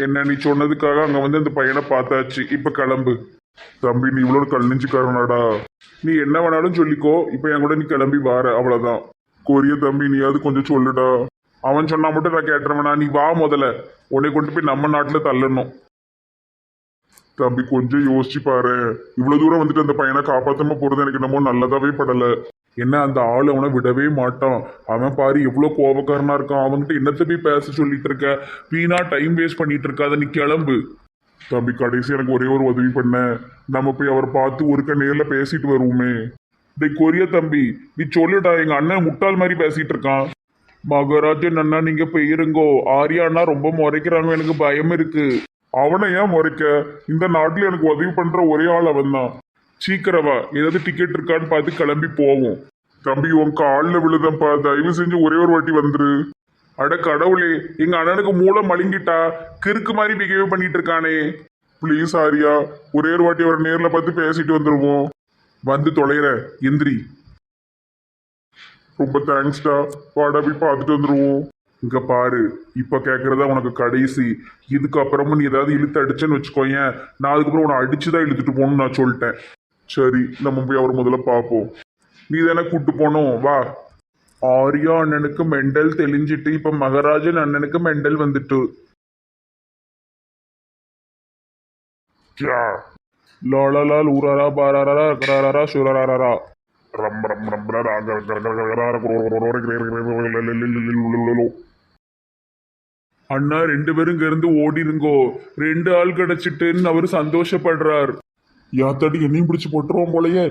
என்ன நீ சொன்னதுக்காக அங்க வந்து அந்த பையனை பார்த்தாச்சு. இப்ப கிளம்பு. தம்பி நீ இவ்வளோ கல் நெஞ்சுக்காரனாடா நீ என்ன வேணாலும் சொல்லிக்கோ. இப்ப என் கூட நீ கிளம்பி வார அவ்வளவுதான். கொரிய தம்பி நீயாவது கொஞ்சம் சொல்லுடா. அவன் சொன்னா மட்டும் நான் கேட்டுறவனா நீ வா முதல்ல. உன்னை கொண்டு போய் நம்ம நாட்டுல தள்ளணும். தம்பி கொஞ்சம் யோசிச்சு பாரு. இவ்வளவு தூரம் வந்துட்டு அந்த பையனை காப்பாற்றாம போறது எனக்கு என்னமோ நல்லதாவே படல. என்ன அந்த ஆள் அவனை விடவே மாட்டான். அவன் பாரு எவ்வளோ கோபக்காரனா இருக்கான். அவன்கிட்ட என்னத்த போய் பேச சொல்லிட்டு இருக்க? வீணா டைம் வேஸ்ட் பண்ணிட்டு இருக்காத நீ கிளம்பு. தம்பி கடைசி எனக்கு ஒரே ஒரு உதவி பண்ண. நம்ம போய் அவரை பார்த்து ஒருக்க நேரில் பேசிட்டு வருவோமே. டே கொரிய தம்பி நீ சொல்லுடா எங்க அண்ணன் முட்டாள் மாதிரி பேசிட்டு இருக்கான். மகராஜன் அண்ணா நீங்க போயிருங்கோ. ஆரியா அண்ணா ரொம்ப முறைக்கிறாங்க எனக்கு பயம் இருக்கு. அவனை ஏன் முறைக்க? இந்த நாட்டில் எனக்கு உதவி பண்ற ஒரே ஆள் அவன் தான் சீக்கிரவா ஏதாவது டிக்கெட் இருக்கான்னு பார்த்து கிளம்பி போவோம். தம்பி உன் காலில் விழுதப்பா தயவு செஞ்சு ஒரே ஒரு வாட்டி வந்துரு. அட கடவுளே எங்க அண்ணனுக்கு மூளை மழுங்கிட்டா கிறுக்கு மாதிரி பிஹேவ் பண்ணிட்டு இருக்கானே. ப்ளீஸ் ஆரியா ஒரே ஒரு வாட்டி அவரை நேரில் பார்த்து பேசிட்டு வந்துருவோம். வந்து தொலைற எந்திரி. ரொம்ப தேங்க்ஸ்டா வாடா போய் பார்த்துட்டு வந்துருவோம். இங்க பாரு இப்ப கேக்குறதா உனக்கு கடைசி. இதுக்கப்புறமும் நீ ஏதாவது இழுத்து அடிச்சேன்னு வச்சுக்கோயேன் நான் அதுக்கப்புறம் உன்னை அடிச்சுதான் இழுத்துட்டு போகணும்னு நான் சொல்லிட்டேன். சரி நம்ம போய் அவர் முதல்ல பார்ப்போம். நீ தானே கூட்டு போனோம். வா. ஆரியா அண்ணனுக்கு மெண்டல் தெளிஞ்சிட்டு இப்ப மகராஜன் அண்ணனுக்கு மெண்டல் வந்துட்டு. லாலாலால் ஊராரா பாராரா கராரா சுரராரா ரம் ரம் ரம் அண்ணா ரெண்டு பேரும் இங்க இருந்து ஓடிருங்கோ. ரெண்டு ஆள் கிடைச்சிட்டுன்னு அவர் சந்தோஷப்படுறார். யாத்தாடி என்னையும் பிடிச்சி போட்டுருவோம் போலயே.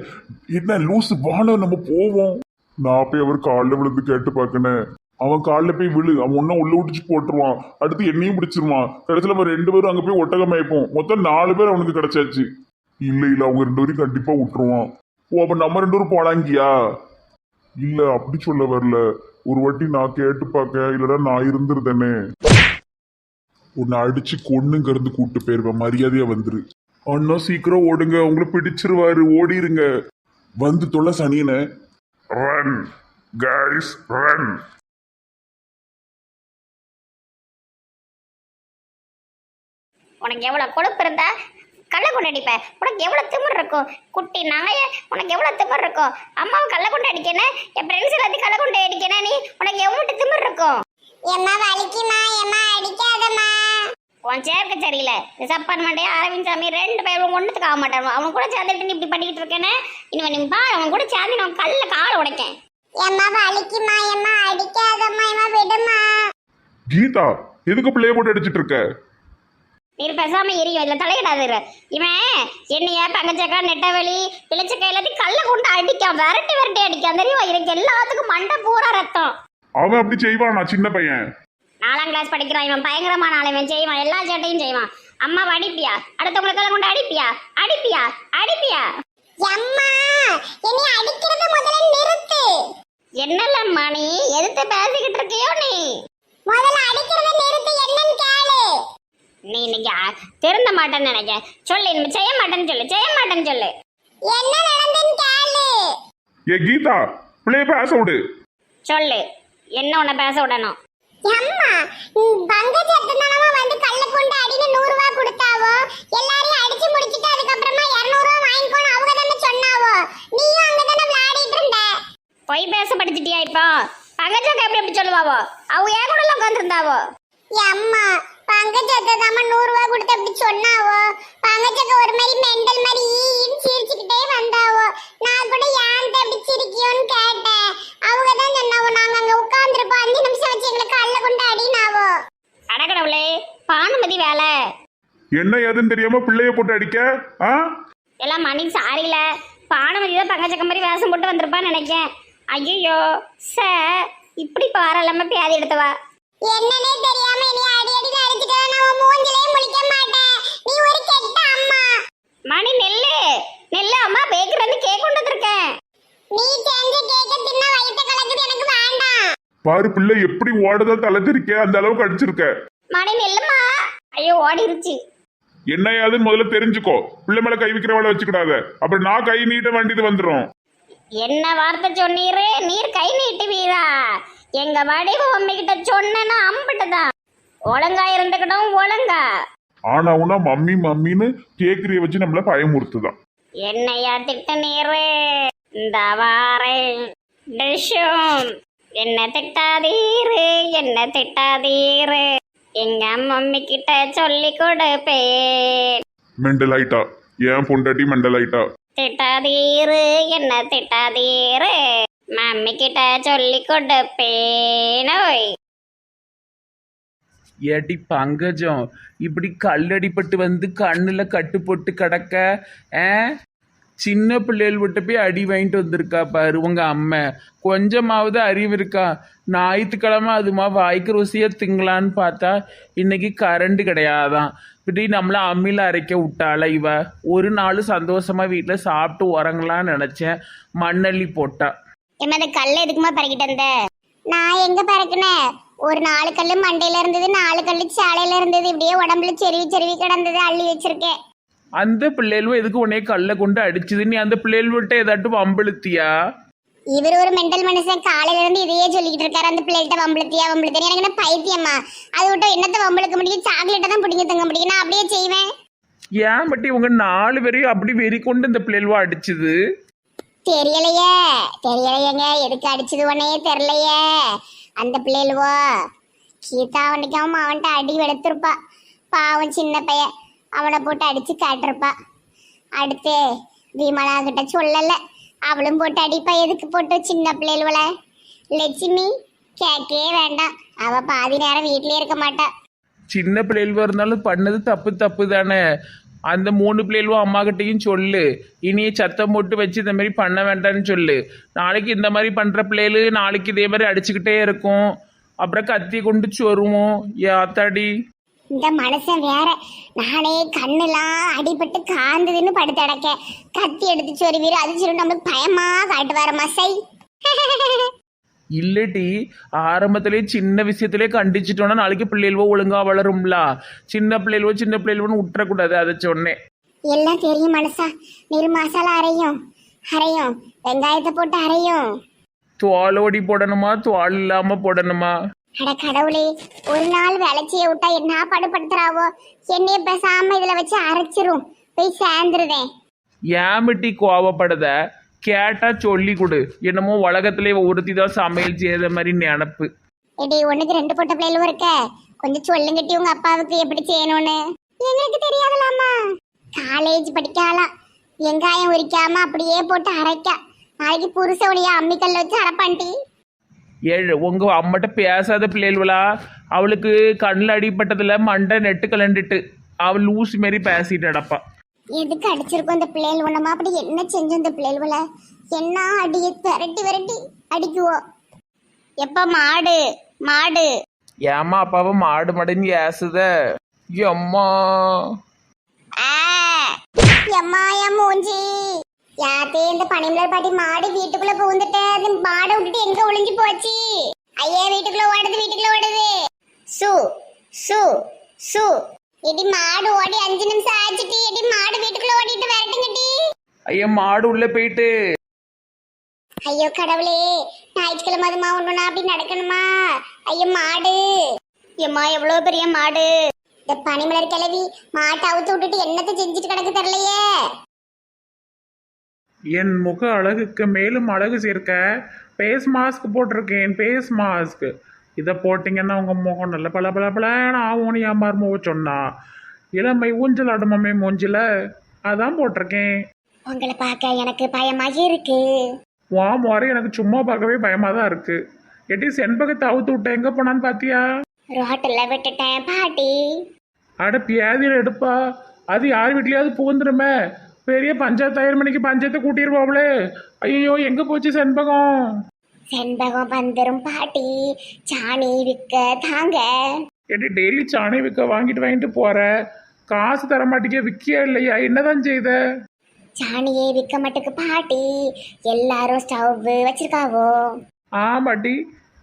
என்ன லூசு வாழ நம்ம போவோம். நான் போய் அவர் காலில் விழுந்து கேட்டு பார்க்கனேன் அவன் காலில் போய் விழு. அவன் ஒன்றும் உள்ள விட்டுச்சு போட்டுருவான். அடுத்து என்னையும் பிடிச்சிருவான். கடைசியில் நம்ம ரெண்டு பேரும் அங்கே போய் ஒட்டகம் மேய்ப்போம். மொத்தம் நாலு பேர் அவனுக்கு கிடைச்சாச்சு. இல்லை இல்லை அவங்க ரெண்டு பேரும் கண்டிப்பாக விட்டுருவான். ஓ அப்போ நம்ம ரெண்டு பேரும் போனாங்கியா இல்லை அப்படி சொல்ல வரல. ஒரு வாட்டி நான் கேட்டு பார்க்க இல்லடா நான் இருந்துருதேனே. உன்னை அடிச்சு கொண்ணுங்கிறது கூப்பிட்டு போயிருவேன். மரியாதையாக வந்துரு. அண்ணா சீக்கிரம் ஓடுங்க உங்களை பிடிச்சிருவாரு ஓடிருங்க. வந்து தொலை சனியனை. ரன் கைஸ் ரன் உனக்கு எவ்வளவு கொழுப்பு இருந்தா கள்ள கொண்டு அடிப்ப. உனக்கு எவ்வளவு திமிர் இருக்கும் குட்டி நாய உனக்கு எவ்வளவு திமிர் இருக்கும். அம்மாவை கள்ள கொண்டு அடிக்கணும் என் ஃப்ரெண்ட்ஸ் எல்லாத்தையும் கள்ள கொண்டு அடிக்கணும் நீ உனக்கு எவ்வளவு திமிர் இருக்கும்? எம்மா வலிக்குமா? எம்மா அடிக்காதம்மா. உன் சேர்க்க சரியில்லை. இந்த சப்பான் மண்டைய அரவிந்த் சாமி ரெண்டு பேரும் ஒன்றுத்துக்கு ஆக மாட்டான் அவன் கூட சேர்ந்துட்டு நீ இப்படி பண்ணிக்கிட்டு இருக்கேன்னு இனிமே நீ பாரு அவன் கூட சேர்ந்து நான் கல்ல காலை உடைக்கேன். எம்மா வலிக்குமா? எம்மா அடிக்காதம்மா எம்மா விடுமா? கீதா எதுக்கு பிள்ளைய போட்டு அடிச்சிட்டு இருக்க? நீர் பேசாம எரியும் இதுல தலையிடாது இரு. இவன் என்னைய பங்கச்சக்கா நெட்டவெளி இளச்சக்கா எல்லாத்தையும் கல்ல கொண்டு அடிக்கான். விரட்டி விரட்டி அடிக்கான். தெரியுமா? எனக்கு எல்லாத்துக்கும் மண்டை பூரா ரத்தம். அவன் அப்படி செய்வானா சின்ன பையன்? நாலாம் கிளாஸ் படிக்கிறான். இவன் பயங்கரமான ஆள் இவன் செய்வான். எல்லா சேட்டையும் செய்வான். அம்மா அடிப்பியா? அடுத்தவங்களுக்கெல்லாம் கொண்டு அடிப்பியா? அடிப்பியா? அடிப்பியா? எம்மா என்னை அடிக்கிறத முதல்ல நிறுத்து. என்னல மணி எதிர்த்து பேசிக்கிட்டு இருக்கியோ நீ? முதல்ல அடிக்கிறத நிறுத்து என்னன்னு கேளு. நீ இன்னைக்கு திருந்த மாட்டேன்னு நினைக்க. சொல்லு இனிமே செய்ய மாட்டேன்னு சொல்லு. செய்ய மாட்டேன்னு சொல்லு. என்ன நடந்துன்னு கேளு. ஏ கீதா பிள்ளைய பேச விடு. சொல்லு. என்ன உன்னை பேச விடணும்? எம்மா பங்கஜ எத்தனாலமா வந்து கல்ல கொண்டு அடின்னு நூறு ரூபாய் கொடுத்தாவோ? எல்லாரையும் அடிச்சு முடிச்சிட்டு அதுக்கப்புறமா இருநூறு ரூபாய் வாங்கிக்கோணும் அவங்க தானே சொன்னாவோ? நீயும் அங்க தானே விளையாடிட்டு இருந்த? பொய் பேச படிச்சிட்டியா இப்போ? பங்கஜக்கா எப்படி எப்படி சொல்லுவாவோ? அவ ஏன் கூட உட்காந்துருந்தாவோ அம்மா பங்கஜத்தை தாம நூறு ரூபாய் கொடுத்து அப்படி சொன்னாவோ? பங்கஜக்க ஒரு மாதிரி மெண்டல் மாதிரி ஈன்னு சிரிச்சுக்கிட்டே வந்தாவோ? நான் கூட ஏன் அப்படி சிரிக்கியோன்னு கேட்டேன். அவங்க தான் சொன்னாவோ நாங்க அங்க உட்கார்ந்துருப்போம் அஞ்சு நிமிஷம் வச்சு எங்களை கல்ல கொண்டு அடினாவோ அடக்கடவுளே பானுமதி வேலை என்ன ஏதுன்னு தெரியாம பிள்ளைய போட்டு அடிக்க? ஆ? எல்லாம் மணி சாரியில பானுமதி தான் பங்கச்சக்க மாதிரி வேஷம் போட்டு வந்திருப்பான்னு நினைக்கேன். ஐயோ சார் இப்படி பாரலாம பியாதி எடுத்தவா? என்னன்னே தெரியாம நீ அடி அடி அடிச்சுட்டு நான் மூஞ்சிலே முழிக்க மாட்டேன். நீ ஒரு கெட்ட அம்மா. மணி நெல்லு நெல்லு அம்மா பேக்கர் வந்து கேக் கொண்டு வந்திருக்கேன். நீ செஞ்ச கேக்க தின்ன வயித்த கலக்குது எனக்கு வேண்டாம். பாரு பிள்ளை எப்படி ஓடுதா தலை தெரிக்க அந்த அளவுக்கு அடிச்சிருக்க. மணி நெல்லுமா ஐயோ ஓடிருச்சு. என்ன ஏதுன்னு முதல்ல தெரிஞ்சுக்கோ. பிள்ளை மேல கை வைக்கிற வேலை வச்சுக்கிடாத. அப்புறம் நான் கை நீட்ட வேண்டியது வந்துடும் என்ன வார்த்தை சொன்னீரு? நீர் கை நீட்டுவீரா எங்க வடிவு உண்மைகிட்ட சொன்னா அம்பிட்டு தான் ஒழுங்கா இருந்துக்கணும் ஒழுங்கா. ஆனா உனா மம்மி மம்மின்னு கேக்குறிய வச்சு நம்மள பயமுறுத்துதான். என்னையா திட்ட நீரு? இந்த வாரே. டிஷும் என்ன திட்டாதீரு என்ன திட்டாதீரு. எங்க மம்மி கிட்ட சொல்லி கொடுப்பேன் மெண்டல் ஆயிட்டா ஏன் பொண்டாட்டி மெண்டல் ஆயிட்டா திட்டாதீரு என்ன திட்டாதீரு. மம்மி கிட்ட சொல்லி கொடுப்பேன் ஓய். ஏட்டி பங்கஜம் இப்படி கல்லடிப்பட்டு வந்து கண்ணில் கட்டு போட்டு கிடக்க ஆ? சின்ன பிள்ளைகள் விட்டு போய் அடி வாங்கிட்டு வந்திருக்கா பாரு உங்க அம்மை. கொஞ்சமாவது அறிவு இருக்கா? ஞாயிற்றுக்கிழமை அதுமா வாய்க்கு ருசியாக திங்கலான்னு பார்த்தா இன்னைக்கு கரண்ட் கிடையாதான். இப்படி நம்மளை அம்மியில் அரைக்க விட்டாள இவ? ஒரு நாள் சந்தோஷமா வீட்டில் சாப்பிட்டு உறங்கலான்னு நினச்சேன். மண்ணள்ளி போட்டா. என்ன அந்த கல் எதுக்குமா பறக்கிட்டு வந்த? நான் எங்க பறக்குனேன் ஒரு நாலு கல்லு மண்டையில இருந்தது நாலு கல்லு சாலையில இருந்தது. இப்படியே உடம்புல செருவி செருவி கிடந்தது அள்ளி வச்சிருக்கேன். அந்த பிள்ளைகளும் எதுக்கு உன்னைய கல்லை கொண்டு அடிச்சுது? நீ அந்த பிள்ளைகள் விட்டு ஏதாட்டும் வம்பளுத்தியா இவர் ஒரு மெண்டல் மனுஷன். காலையில இருந்து இதையே சொல்லிக்கிட்டு இருக்காரு. அந்த பிள்ளைகிட்ட வம்பளுத்தியா வம்பளுத்தியா எனக்கு என்ன பைத்தியமா? அது விட்டு என்னத்த வம்பளுக்க முடியும்? சாக்லேட்டை தான் பிடிங்க தங்க முடியும். நான் அப்படியே செய்வேன்? ஏன் பட்டி உங்க நாலு பேரையும் அப்படி வெறி கொண்டு இந்த பிள்ளைகளுவா அடிச்சுது? தெரியலையே. தெரியலையேங்க. எதுக்கு அடிச்சது உடனே தெரியலையே. அந்த பிள்ளைகளுவோ. கீதா அவனுக்கு அவன் அவன்கிட்ட அடி வெளுத்திருப்பா. பாவம் சின்ன பையன். அவனை போட்டு அடித்து காட்டிருப்பா அடுத்து விமலா கிட்ட சொல்லலை. அவளும் போட்டு அடிப்பா. எதுக்கு போட்டு சின்ன பிள்ளைகள லட்சுமி கேட்கவே வேண்டாம். அவ பாதி நேரம் வீட்டிலே இருக்க மாட்டா. சின்ன பிள்ளைகள் இருந்தாலும் பண்ணது தப்பு தப்பு தானே? அந்த மூணு பிள்ளைகளும் அம்மா கிட்டையும் சொல்லு. இனியே சத்தம் போட்டு வச்சு இந்த மாதிரி பண்ண வேண்டாம்னு சொல்லு. நாளைக்கு இந்த மாதிரி பண்ற பிள்ளைகள் நாளைக்கு இதே மாதிரி அடிச்சுக்கிட்டே இருக்கும். அப்புறம் கத்தி கொண்டு சொருவோம். யாத்தாடி? இந்த மனுஷன் வேற. நானே கண்ணுலாம் அடிபட்டு காந்ததுன்னு படுத்து அடக்க கத்தி எடுத்து சொருவீரு அது சொல்லி நம்மளுக்கு பயமா காட்டுவார மசை. இல்லடி ஆரம்பத்திலே சின்ன விஷயத்திலே கண்டிச்சிட்டோன்னா நாளைக்கு பிள்ளைகளோ ஒழுங்கா வளரும்ல. சின்ன பிள்ளைகளோ சின்ன பிள்ளைகளோன்னு விட்டுறக்கூடாது அதை சொன்னேன். எல்லாம் தெரியும் மனசா நிறு மசாலா அரையும். அரையும். வெங்காயத்தை போட்டு அரையும். தோலோடி போடணுமா? தோல் இல்லாம போடணுமா? அட கடவுளே ஒரு நாள் விளைச்சிய விட்டா என்ன படுபடுத்துறாவோ? என்னைய பேசாம இதுல வச்சு அரைச்சிரும். போய் சேர்ந்துருதேன் ஏமிட்டி கோவப்படுத கேட்டா சொல்லி கொடு. என்னமோ உலகத்திலே ஒருத்தி தான் சமையல் செய்த மாதிரி நினப்பு. எடி ஒண்ணுக்கு ரெண்டு பொட்ட பிள்ளைகளும் இருக்க. கொஞ்சம் சொல்லுங்கட்டி உங்க அப்பாவுக்கு எப்படி செய்யணும்னு. எங்களுக்கு தெரியாதலாமா காலேஜ் படிக்கலாம் வெங்காயம் உரிக்காம அப்படியே போட்டு அரைக்க. நாளைக்கு புருஷவுடைய அம்மிக்கல்ல வச்சு அரைப்பாண்டி ஏழு உங்க அம்மட்ட பேசாத பிள்ளைகளா? அவளுக்கு கண்ணில் அடிப்பட்டதுல மண்டை நெட்டு கலண்டுட்டு அவள் லூஸ் மாரி பேசிட்டு அடப்பா எதுக்கு அடிச்சிருக்கோம் இந்த பிள்ளைகள்? ஒண்ணுமா அப்படி என்ன செஞ்சோம் இந்த பிள்ளைகள என்ன அடியை விரட்டி விரட்டி அடிக்குவோம் எப்ப மாடு மாடு. ஏமா அப்பாவை மாடு மாடுன்னு ஏசுத? எம்மா. ஆ எம்மா என் மூஞ்சி. யாத்தே இந்த பனிமலர் பாட்டி மாடு வீட்டுக்குள்ள புகுந்துட்டு அது மாடை விட்டுட்டு எங்க ஒளிஞ்சு போச்சு? ஐயா வீட்டுக்குள்ள ஓடுது வீட்டுக்குள்ள ஓடுது. சு சு சு. இடி மாடு ஓடி அஞ்சு நிமிஷம் ஆச்சுட்டி இடி மாடு வீட்டுக்குள்ள ஓடிட்டு விரட்டுங்கட்டி ஐயா மாடு உள்ள போயிட்டு. ஐயோ கடவுளே. ஞாயிற்றுக்கிழமை அதுமா ஒண்ணுனா அப்படி நடக்கணுமா? ஐயோ மாடு. எம்மா எவ்வளவு பெரிய மாடு? இந்த பனிமலர் கிளவி மாட்டை அவுத்து விட்டுட்டு என்னத்தை செஞ்சுட்டு கிடக்கு தெரியலையே. என் முக அழகுக்கு மேலும் அழகு சேர்க்க ஃபேஸ் மாஸ்க் போட்டிருக்கேன் ஃபேஸ் மாஸ்க் இதை போட்டிங்கன்னா உங்கள் முகம் நல்ல பல பல பலன்னு ஆகும்னு என் மருமவ சொன்னா. இளமை ஊஞ்சல் ஆடுமமே மூஞ்சில. அதான் போட்டிருக்கேன். உங்களை பார்க்க எனக்கு பயமாகி இருக்கு. வா முறை எனக்கு சும்மா பார்க்கவே பயமாக தான் இருக்கு. எட்டி செண்பகத்தை அவுத்து விட்டேன். எங்கே போனான்னு பார்த்தியா ரோட்டில் விட்டுட்டேன் பாட்டி. அட பியாதியில் எடுப்பா. அது யார் வீட்லயாவது புகுந்துருமே. பெரிய பஞ்சாயத்து ஆயிரம் மணிக்கு பஞ்சாயத்தை கூட்டிடுவாங்களே ஐயோ எங்கே போச்சு செண்பகம்? செண்பகம் வந்துரும் பாட்டி. சாணி விற்க தாங்க. ஏடி டெய்லி சாணி விற்க வாங்கிட்டு வாங்கிட்டு போற. காசு தர மாட்டேங்க விற்கியா இல்லையா? என்னதான் செய்த? சாணியே விற்க மாட்டுக்கு பாட்டி. எல்லாரும் ஸ்டவ் வச்சிருக்காவோ? ஆமாட்டி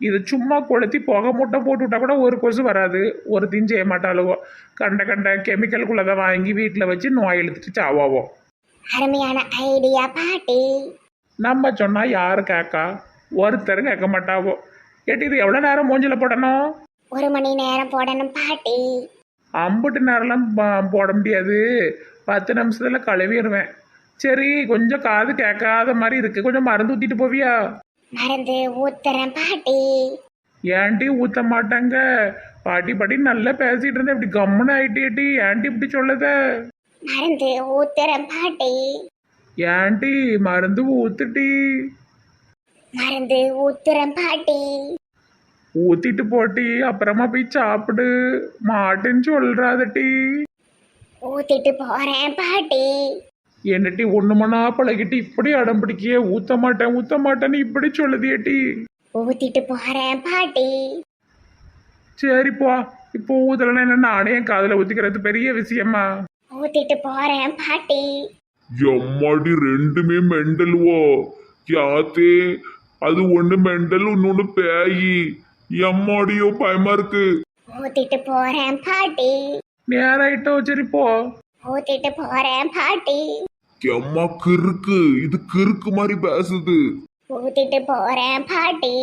இது சும்மா கொளுத்தி புகை மூட்டை போட்டு விட்டா கூட ஒரு கொசு வராது. ஒருத்தையும் செய்ய மாட்டாளுவோ. கண்ட கண்ட கெமிக்கலுக்குள்ளதை வாங்கி வீட்டில் வச்சு நோய் இழுத்துட்டு சாவாவோ. அருமையான ஐடியா பாட்டி. நம்ம சொன்னா யாரு கேட்கா ஒருத்தரும் கேட்க மாட்டாவோ. ஏட்டி இது எவ்வளோ நேரம் மூஞ்சில போடணும்? ஒரு மணி நேரம் போடணும் பாட்டி. அம்புட்டு நேரம்லாம் ப- போட முடியாது. பத்து நிமிஷத்துல கழுவிடுவேன். சரி கொஞ்சம் காது கேட்காத மாதிரி இருக்கு. கொஞ்சம் மருந்து ஊத்திட்டு போவியா? மருந்து ஊத்துறேன் பாட்டி. ஏன்டி ஊத்த மாட்டாங்க? பாட்டி பாட்டி நல்லா பேசிட்டு இருந்தேன். இப்படி கம்முன்னு ஆயிட்டேட்டி. ஏன்டி இப்படி சொல்லுத? மருந்து ஊத்துறேன் பாட்டி. ஏன்டி மருந்து ஊத்துட்டி? மருந்து ஊத்துறேன் பாட்டி. ஊத்திட்டு போட்டி அப்புறமா போய் சாப்பிடு. மாட்டுன்னு சொல்றாதட்டி. ஊத்திட்டு போறேன் பாட்டி. என்னட்டி ஒண்ணு மணா பழகிட்டு இப்படி அடம் பிடிக்கிய? ஊத்த மாட்டேன் ஊத்த மாட்டேன்னு இப்படி சொல்லுதியட்டி? ஊத்திட்டு போறேன் பாட்டி. சரிப்பா இப்போ ஊதலன்னா என்ன நானே என் காதுல ஊத்திக்கிறது பெரிய விஷயமா? ஊத்திட்டு போறேன் பாட்டி. எம்மாடி ரெண்டுமே மெண்டலுவோ? யாத்தே அது ஒண்ணு மெண்டல் இன்னொன்னு பேயி. எம்மாடியோ பயமா இருக்கு. ஊத்திட்டு போறேன் பாட்டி. நேராயிட்டோ சரி போ. ஊத்திட்டு போறேன் பாட்டி. எம்மா கிறுக்கு. இது கிறுக்கு மாதிரி பேசுது. ஊத்திட்டு போறேன் பாட்டி.